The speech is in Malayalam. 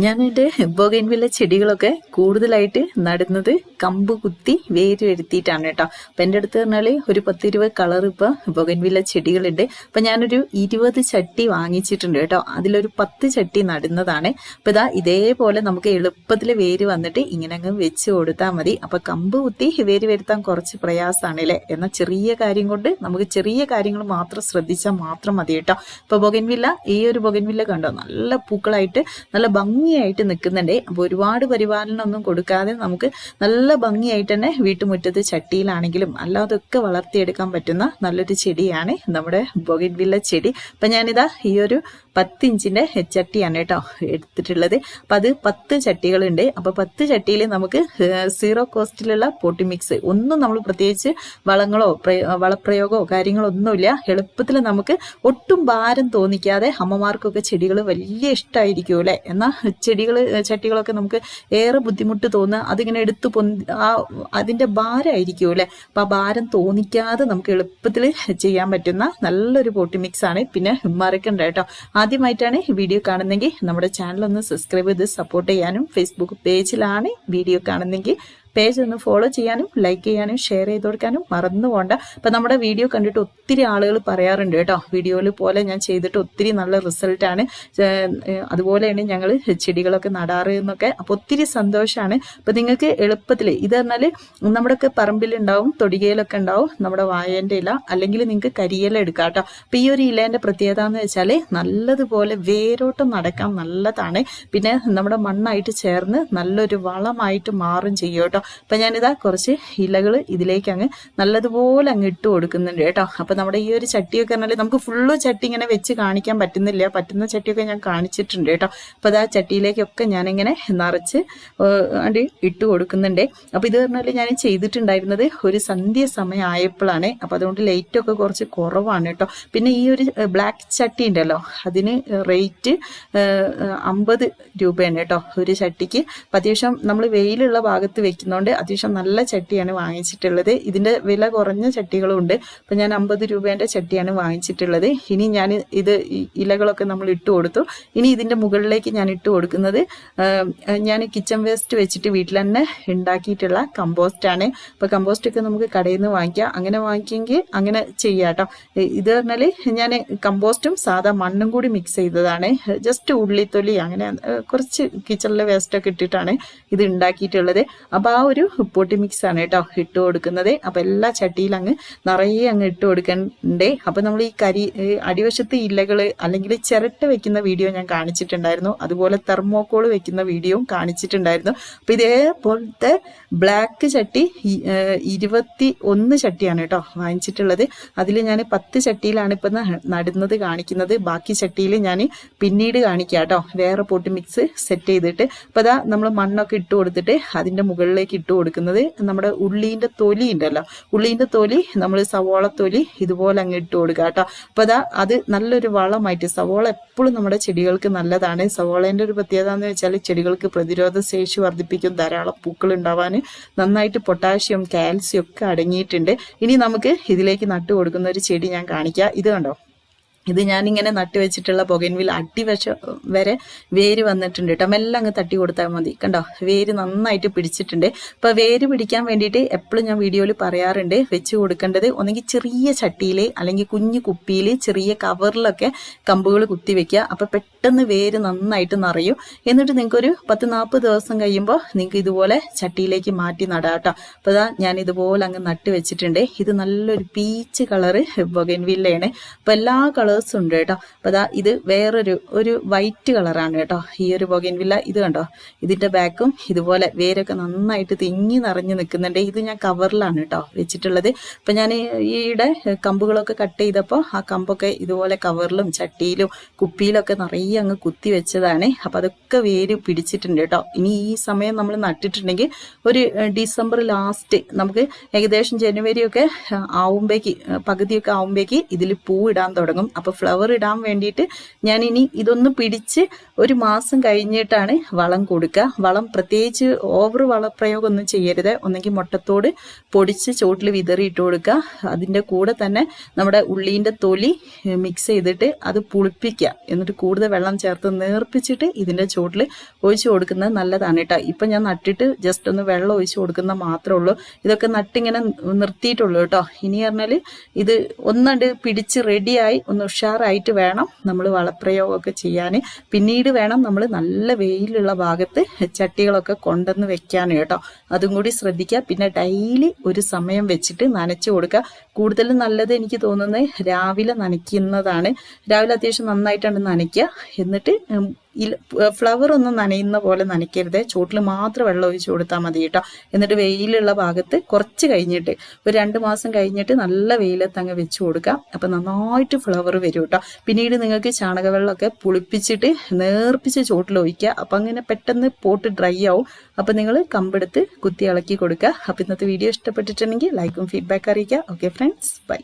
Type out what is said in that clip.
ഞാൻ എന്റെ ബൊഗൈൻവില്ല ചെടികളൊക്കെ കൂടുതലായിട്ട് നടുന്നത് കമ്പ് കുത്തി വേര് വരുത്തിയിട്ടാണ് കേട്ടോ. അപ്പം എന്റെ അടുത്ത് പറഞ്ഞാൽ ഒരു പത്ത് ഇരുപത് കളർ ഇപ്പോൾ ബൊഗൈൻവില്ല ചെടികളുണ്ട്. അപ്പം ഞാനൊരു ഇരുപത് ചട്ടി വാങ്ങിച്ചിട്ടുണ്ട് കേട്ടോ. അതിലൊരു പത്ത് ചട്ടി നടുന്നതാണ്. അപ്പം ഇതാ ഇതേപോലെ നമുക്ക് എളുപ്പത്തിൽ വേര് വന്നിട്ട് ഇങ്ങനെ അങ്ങ് വെച്ച് കൊടുത്താൽ മതി. അപ്പം കമ്പ് കുത്തി വേര് വരുത്താൻ കുറച്ച് പ്രയാസമാണ് അല്ലേ എന്നാൽ ചെറിയ കാര്യം കൊണ്ട് നമുക്ക് ചെറിയ കാര്യങ്ങൾ മാത്രം ശ്രദ്ധിച്ചാൽ മാത്രം മതി കേട്ടോ. അപ്പോൾ ബൊഗൻവില്ല ഈ ഒരു ബൊഗൻവില്ല കണ്ടോ? നല്ല പൂക്കളായിട്ട് നല്ല ഭംഗിയായിട്ട് നിൽക്കുന്നുണ്ട്. അപ്പോൾ ഒരുപാട് പരിപാലനം ഒന്നും കൊടുക്കാതെ നമുക്ക് നല്ല ഭംഗിയായിട്ട് തന്നെ വീട്ടുമുറ്റത്ത് ചട്ടിയിലാണെങ്കിലും അല്ലാതൊക്കെ വളർത്തിയെടുക്കാൻ പറ്റുന്ന നല്ലൊരു ചെടിയാണ് നമ്മുടെ ബൊഗിൻവില്ല ചെടി. അപ്പം ഞാനിതാ ഈ ഒരു പത്തിഞ്ചിന്റെ ചട്ടിയാണ് കേട്ടോ എടുത്തിട്ടുള്ളത്. അപ്പം അത് പത്ത് ചട്ടികളുണ്ട്. അപ്പോൾ പത്ത് ചട്ടിയിൽ നമുക്ക് സീറോ കോസ്റ്റിലുള്ള പോട്ടി മിക്സ്. ഒന്നും നമ്മൾ പ്രത്യേകിച്ച് വളങ്ങളോ പ്രയ- വളപ്രയോഗമോ കാര്യങ്ങളോ ഒന്നുമില്ല എളുപ്പത്തിൽ നമുക്ക് ഒട്ടും ഭാരം തോന്നിക്കാതെ അമ്മമാർക്കൊക്കെ ചെടികൾ വലിയ ഇഷ്ടമായിരിക്കും അല്ലേ? എന്നാൽ ചെടികൾ ചട്ടികളൊക്കെ നമുക്ക് ഏറെ ബുദ്ധിമുട്ട് തോന്നുക. അതിങ്ങനെ എടുത്തു പൊന്തി ആ അതിന്റെ ഭാരമായിരിക്കും അല്ലേ? അപ്പം ആ ഭാരം തോന്നിക്കാതെ നമുക്ക് എളുപ്പത്തിൽ ചെയ്യാൻ പറ്റുന്ന നല്ലൊരു പോട്ടി മിക്സ് ആണ് പിന്നെ മറക്കണ്ട കേട്ടോ. ആദ്യമായിട്ടാണ് വീഡിയോ കാണുന്നെങ്കിൽ നമ്മുടെ ചാനൽ ഒന്ന് സബ്സ്ക്രൈബ് ചെയ്ത് സപ്പോർട്ട് ചെയ്യാനും ഫേസ്ബുക്ക് പേജിലാണ് വീഡിയോ കാണുന്നെങ്കിൽ പേജ് ഒന്ന് ഫോളോ ചെയ്യാനും ലൈക്ക് ചെയ്യാനും ഷെയർ ചെയ്ത് കൊടുക്കാനും മറന്നു പോകണ്ട അപ്പം നമ്മുടെ വീഡിയോ കണ്ടിട്ട് ഒത്തിരി ആളുകൾ പറയാറുണ്ട് കേട്ടോ. വീഡിയോയിൽ പോലെ ഞാൻ ചെയ്തിട്ട് ഒത്തിരി നല്ല റിസൾട്ടാണ് അതുപോലെയാണ് ഞങ്ങൾ ചെടികളൊക്കെ നടാറ് എന്നൊക്കെ. അപ്പോൾ ഒത്തിരി സന്തോഷമാണ് അപ്പം നിങ്ങൾക്ക് എളുപ്പത്തിൽ ഇത് പറഞ്ഞാൽ നമ്മുടെയൊക്കെ പറമ്പിലുണ്ടാവും തൊടികയിലൊക്കെ ഉണ്ടാവും നമ്മുടെ വായന്റെ ഇല അല്ലെങ്കിൽ നിങ്ങൾക്ക് കരിയില എടുക്കാം കേട്ടോ. അപ്പം ഈ ഒരു ഇലേന്റെ പ്രത്യേകത എന്ന് വെച്ചാൽ നല്ലതുപോലെ വേരോട്ടം നടക്കാൻ നല്ലതാണ്. പിന്നെ നമ്മുടെ മണ്ണായിട്ട് ചേർന്ന് നല്ലൊരു വളമായിട്ട് മാറും ചെയ്യും കേട്ടോ. അപ്പം ഞാനിതാ കുറച്ച് ഇലകൾ ഇതിലേക്ക് അങ്ങ് നല്ലതുപോലെ അങ്ങ് ഇട്ട് കൊടുക്കുന്നുണ്ട് കേട്ടോ. അപ്പം നമ്മുടെ ഈ ഒരു ചട്ടിയൊക്കെ പറഞ്ഞാൽ നമുക്ക് ഫുള്ള് ചട്ടി ഇങ്ങനെ വെച്ച് കാണിക്കാൻ പറ്റുന്നില്ല. പറ്റുന്ന ചട്ടിയൊക്കെ ഞാൻ കാണിച്ചിട്ടുണ്ട് കേട്ടോ. അപ്പം അത് ആ ചട്ടിയിലേക്കൊക്കെ ഞാനിങ്ങനെ നിറച്ച് ഇട്ട് കൊടുക്കുന്നുണ്ട്. അപ്പം ഇത് പറഞ്ഞാൽ ഞാൻ ചെയ്തിട്ടുണ്ടായിരുന്നത് ഒരു സന്ധ്യ സമയം ആയപ്പോഴാണ് അപ്പം അതുകൊണ്ട് ലൈറ്റൊക്കെ കുറച്ച് കുറവാണ് കേട്ടോ. പിന്നെ ഈ ഒരു ബ്ലാക്ക് ചട്ടി ഉണ്ടല്ലോ അതിന് റേറ്റ് അമ്പത് രൂപയാണ് കേട്ടോ ഒരു ചട്ടിക്ക്. അപ്പം അത്യാവശ്യം നമ്മൾ വെയിലുള്ള ഭാഗത്ത് വെക്കുന്നതുകൊണ്ട് അത്യാവശ്യം നല്ല ചട്ടിയാണ് വാങ്ങിച്ചിട്ടുള്ളത്. ഇതിന്റെ വില കുറഞ്ഞ ചട്ടികളും ഉണ്ട് അപ്പം ഞാൻ അമ്പത് രൂപേന്റെ ചട്ടിയാണ് വാങ്ങിച്ചിട്ടുള്ളത്. ഇനി ഞാൻ ഇത് ഇലകളൊക്കെ നമ്മൾ ഇട്ട് കൊടുത്തു. ഇനി ഇതിന്റെ മുകളിലേക്ക് ഞാൻ ഇട്ട് കൊടുക്കുന്നത് ഞാൻ കിച്ചൺ വേസ്റ്റ് വെച്ചിട്ട് വീട്ടിൽ തന്നെ ഉണ്ടാക്കിയിട്ടുള്ള കമ്പോസ്റ്റാണ് കമ്പോസ്റ്റ് ഒക്കെ നമുക്ക് കടയിൽ നിന്ന് വാങ്ങിക്കാം. അങ്ങനെ വാങ്ങിക്കുമെങ്കിൽ അങ്ങനെ ചെയ്യാം കേട്ടോ ഇത് പറഞ്ഞാൽ ഞാൻ കമ്പോസ്റ്റും സാധാ മണ്ണും കൂടി മിക്സ് ചെയ്തതാണ്. ജസ്റ്റ് ഉള്ളിത്തൊലി അങ്ങനെ കുറച്ച് കിച്ചണിലെ വേസ്റ്റൊക്കെ ഇട്ടിട്ടാണ് ഇത് ഉണ്ടാക്കിയിട്ടുള്ളത്. അപ്പോൾ ആ ഒരു പൊട്ടി മിക്സ് ആണ് കേട്ടോ ഇട്ട് കൊടുക്കുന്നത്. അപ്പോൾ എല്ലാ ചട്ടിയിലും അങ്ങ് നിറയെ അങ്ങ് ഇട്ട് കൊടുക്കണ്ടേ. അപ്പോൾ നമ്മൾ ഈ കരി അടിവശത്ത് ഇലകൾ അല്ലെങ്കിൽ ചിരട്ട വെക്കുന്ന വീഡിയോ ഞാൻ കാണിച്ചിട്ടുണ്ടായിരുന്നു. അതുപോലെ തെർമോക്കോൾ വെക്കുന്ന വീഡിയോയും കാണിച്ചിട്ടുണ്ടായിരുന്നു. അപ്പോൾ ഇതേപോലത്തെ ബ്ലാക്ക് ചട്ടി ഇരുപത്തി ഒന്ന് ചട്ടിയാണ് കേട്ടോ വാങ്ങിച്ചിട്ടുള്ളത്. അതിൽ ഞാൻ പത്ത് ചട്ടിയിലാണ് ഇപ്പം നടുന്നത് കാണിക്കുന്നത്. ബാക്കി ചട്ടിയിൽ ഞാൻ പിന്നീട് കാണിക്കാം കേട്ടോ. വേറെ പൊട്ടി മിക്സ് സെറ്റ് ചെയ്തിട്ട്. അപ്പോൾ അതാ നമ്മൾ മണ്ണൊക്കെ ഇട്ട് കൊടുത്തിട്ട് അതിന്റെ മുകളിലേക്ക് ഇട്ട് കൊടുക്കുന്നത് നമ്മുടെ ഉള്ളീന്റെ തൊലി ഉണ്ടല്ലോ. ഉള്ളീന്റെ തൊലി നമ്മൾ സവോള തൊലി ഇതുപോലെ അങ്ങ് ഇട്ട് കൊടുക്കുക കേട്ടോ. അപ്പോൾ അതാ അത് നല്ലൊരു വളമായിട്ട് സവോള എപ്പോഴും നമ്മുടെ ചെടികൾക്ക് നല്ലതാണ്. സവോളേന്റെ ഒരു പ്രത്യേകത എന്ന് വെച്ചാൽ ചെടികൾക്ക് പ്രതിരോധ ശേഷി വർദ്ധിപ്പിക്കും ധാരാളം പൂക്കൾ ഉണ്ടാവാൻ നന്നായിട്ട് പൊട്ടാഷ്യം കാൽസ്യം ഒക്കെ അടങ്ങിയിട്ടുണ്ട്. ഇനി നമുക്ക് ഇതിലേക്ക് നട്ടു കൊടുക്കുന്ന ഒരു ചെടി ഞാൻ കാണിക്കാം. ഇത് കണ്ടോ? ഇത് ഞാനിങ്ങനെ നട്ടു വെച്ചിട്ടുള്ള അടി വെച്ച വരെ വേര് വന്നിട്ടുണ്ട് കേട്ടോ. മെല്ലെ അങ്ങ് തട്ടി കൊടുത്താൽ മതി. കണ്ടോ? വേര് നന്നായിട്ട് പിടിച്ചിട്ടുണ്ട്. അപ്പോൾ വേര് പിടിക്കാൻ വേണ്ടിയിട്ട് എപ്പോഴും ഞാൻ വീഡിയോയിൽ പറയാറുണ്ട്. വെച്ച് കൊടുക്കേണ്ടത് ഒന്നെങ്കിൽ ചെറിയ ചട്ടിയിൽ അല്ലെങ്കിൽ കുഞ്ഞു കുപ്പിയിൽ ചെറിയ കവറിലൊക്കെ കമ്പുകൾ കുത്തി വെക്കുക. അപ്പൊ പെട്ടെന്ന് വേര് നന്നായിട്ട് നിറയും. എന്നിട്ട് നിങ്ങൾക്ക് ഒരു പത്ത് നാൽപ്പത് ദിവസം കഴിയുമ്പോൾ നിങ്ങൾക്ക് ഇതുപോലെ ചട്ടിയിലേക്ക് മാറ്റി നടാം കേട്ടോ. അപ്പോൾ ഇതാ ഞാൻ ഇതുപോലെ അങ്ങ് നട്ട് വെച്ചിട്ടുണ്ട്. ഇത് നല്ലൊരു പീച്ച് കളറ് ബൊഗൻവില്ലയാണ് അപ്പോൾ എല്ലാ കളേഴ്സും ഉണ്ട് കേട്ടോ. അപ്പോൾ അതാ ഇത് വേറൊരു ഒരു വൈറ്റ് കളറാണ് കേട്ടോ. ഈ ഒരു ബൊഗൻവില്ല ഇത് കണ്ടോ? ഇതിന്റെ ബാക്കും ഇതുപോലെ വേരൊക്കെ നന്നായിട്ട് തിങ്ങി നിറഞ്ഞു നിൽക്കുന്നുണ്ട്. ഇത് ഞാൻ കവറിലാണ് കേട്ടോ വെച്ചിട്ടുള്ളത്. അപ്പം ഞാൻ ഈയിടെ കമ്പുകളൊക്കെ കട്ട് ചെയ്തപ്പോൾ ആ കമ്പൊക്കെ ഇതുപോലെ കവറിലും ചട്ടിയിലും കുപ്പിയിലൊക്കെ നിറയെ അങ്ങ് കുത്തി വെച്ചതാണ്. അപ്പം അതൊക്കെ വേര് പിടിച്ചിട്ടുണ്ട് കേട്ടോ. ഇനി ഈ സമയം നമ്മൾ നട്ടിട്ടുണ്ടെങ്കിൽ ഒരു ഡിസംബർ ലാസ്റ്റ് നമുക്ക് ഏകദേശം ജനുവരി ഒക്കെ ആവുമ്പോഴേക്ക് പകുതിയൊക്കെ ആവുമ്പോഴേക്ക് ഇതിൽ പൂ ഇടാൻ തുടങ്ങും. അപ്പോൾ ഫ്ലവർ ഇടാൻ വേണ്ടിയിട്ട് ഞാൻ ഇനി ഇതൊന്ന് പിടിച്ച് ഒരു മാസം കഴിഞ്ഞിട്ടാണ് വളം കൊടുക്കുക. വളം പ്രത്യേകിച്ച് ഓവർ വളപ്രയോഗം ഒന്നും ചെയ്യരുത്. ഒന്നെങ്കിൽ മുട്ടത്തോട് പൊടിച്ച് ചോട്ടിൽ വിതറിയിട്ട് കൊടുക്കുക. അതിന്റെ കൂടെ തന്നെ നമ്മുടെ ഉള്ളീന്റെ തൊലി മിക്സ് ചെയ്തിട്ട് അത് പുളിപ്പിക്കുക. എന്നിട്ട് കൂടുതൽ വെള്ളം ചേർത്ത് നേർപ്പിച്ചിട്ട് ഇതിന്റെ ചോട്ടിൽ ഒഴിച്ചു കൊടുക്കുന്നത് നല്ലതാണ് കേട്ടോ. ഇപ്പം ഞാൻ നട്ടിട്ട് ജസ്റ്റ് ഒന്ന് വെള്ളം ഒഴിച്ചു കൊടുക്കുന്ന മാത്രമേ ഉള്ളൂ. ഇതൊക്കെ നട്ടിങ്ങനെ നിർത്തിയിട്ടുള്ളൂ കേട്ടോ. ഇനി പറഞ്ഞാൽ ഇത് ഒന്നണ്ട് പിടിച്ച് റെഡിയായി ഒന്ന് ഉഷാറായിട്ട് വേണം നമ്മൾ വളപ്രയോഗമൊക്കെ ചെയ്യാൻ പിന്നീട് വേണം നമ്മൾ നല്ല വെയിലുള്ള ഭാഗത്ത് ചട്ടികളൊക്കെ കൊണ്ടുവന്ന് വെക്കാൻ കേട്ടോ. അതും കൂടി ശ്രദ്ധിക്കുക. പിന്നെ ഡെയിലി ഒരു സമയം വെച്ചിട്ട് നനച്ചു കൊടുക്കുക. കൂടുതലും നല്ലത് എനിക്ക് തോന്നുന്നത് രാവിലെ നനയ്ക്കുന്നതാണ്. രാവിലെ അത്യാവശ്യം നന്നായിട്ടാണ് നനയ്ക്കുക. എന്നിട്ട് ഫ്ലവർ ഒന്ന് നനയുന്ന പോലെ നനയ്ക്കരുത്. ചൂട്ടിൽ മാത്രം വെള്ളം ഒഴിച്ചു കൊടുത്താൽ മതി കേട്ടോ. എന്നിട്ട് വെയിലുള്ള ഭാഗത്ത് കുറച്ച് കഴിഞ്ഞിട്ട് ഒരു രണ്ട് മാസം കഴിഞ്ഞിട്ട് നല്ല വെയിലത്ത് അങ്ങ് വെച്ച് കൊടുക്കാം. അപ്പം നന്നായിട്ട് ഫ്ലവർ വരും കേട്ടോ. പിന്നീട് നിങ്ങൾക്ക് ചാണകവെള്ളമൊക്കെ പുളിപ്പിച്ചിട്ട് നേർപ്പിച്ച് ചൂട്ടിൽ ഒഴിക്കുക. അപ്പം അങ്ങനെ പെട്ടെന്ന് പോട്ട് ഡ്രൈ ആവും. അപ്പം നിങ്ങൾ കമ്പെടുത്ത് കുത്തി ഇളക്കി കൊടുക്കുക. അപ്പം ഇന്നത്തെ വീഡിയോ ഇഷ്ടപ്പെട്ടിട്ടുണ്ടെങ്കിൽ ലൈക്കും ഫീഡ്ബാക്ക് അറിയിക്കുക. Okay friends bye